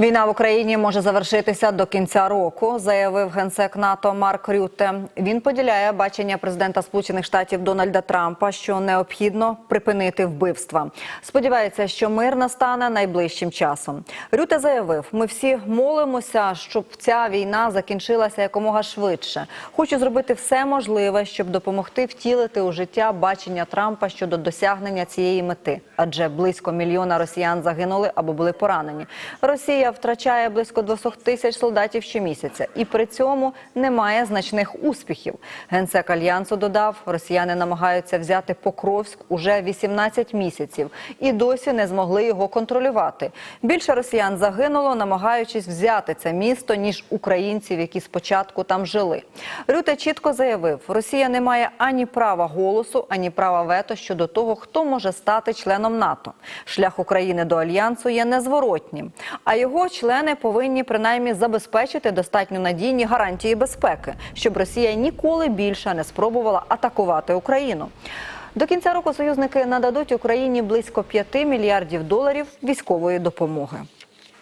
Війна в Україні може завершитися до кінця року, заявив генсек НАТО Марк Рютте. Він поділяє бачення президента Сполучених Штатів Дональда Трампа, що необхідно припинити вбивства. Сподівається, що мир настане найближчим часом. Рюте заявив: ми всі молимося, щоб ця війна закінчилася якомога швидше. Хочу зробити все можливе, щоб допомогти втілити у життя бачення Трампа щодо досягнення цієї мети, адже близько мільйона росіян загинули або були поранені. Росія втрачає близько 200 тисяч солдатів щомісяця, і при цьому немає значних успіхів. Генсек альянсу додав, росіяни намагаються взяти Покровськ уже 18 місяців і досі не змогли його контролювати. Більше росіян загинуло, намагаючись взяти це місто, ніж українців, які спочатку там жили. Рюте чітко заявив, Росія не має ані права голосу, ані права вето щодо того, хто може стати членом НАТО. Шлях України до альянсу є незворотнім, а його члени повинні принаймні забезпечити достатньо надійні гарантії безпеки, щоб Росія ніколи більше не спробувала атакувати Україну. До кінця року союзники нададуть Україні близько 5 мільярдів доларів військової допомоги.